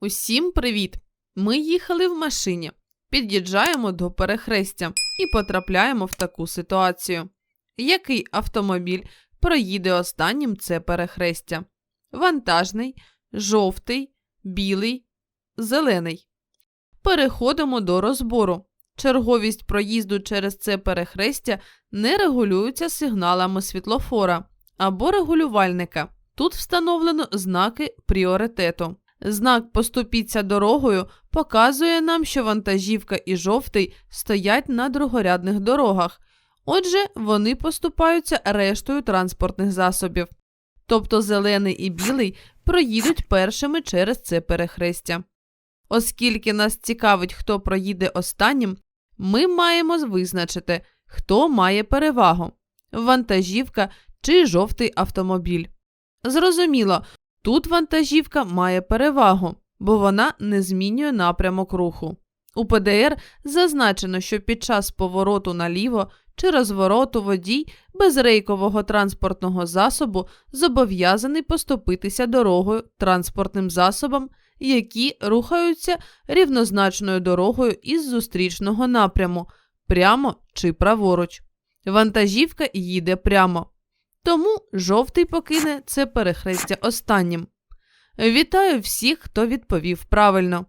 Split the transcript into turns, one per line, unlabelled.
Усім привіт! Ми їхали в машині, під'їжджаємо до перехрестя і потрапляємо в таку ситуацію. Який автомобіль проїде останнім це перехрестя? Вантажний, жовтий, білий, зелений. Переходимо до розбору. Черговість проїзду через це перехрестя не регулюється сигналами світлофора або регулювальника. Тут встановлено знаки пріоритету. Знак Поступіться дорогою показує нам, що вантажівка і жовтий стоять на другорядних дорогах. Отже, вони поступаються рештою транспортних засобів. Тобто зелений і білий проїдуть першими через це перехрестя. Оскільки нас цікавить, хто проїде останнім, ми маємо визначити, хто має перевагу вантажівка чи жовтий автомобіль. Зрозуміло, тут вантажівка має перевагу, бо вона не змінює напрямок руху. У ПДР зазначено, що під час повороту наліво чи розвороту водій без рейкового транспортного засобу зобов'язаний поступитися дорогою транспортним засобам, які рухаються рівнозначною дорогою із зустрічного напряму, прямо чи праворуч. Вантажівка їде прямо. Тому жовтий покине це перехрестя останнім. Вітаю всіх, хто відповів правильно.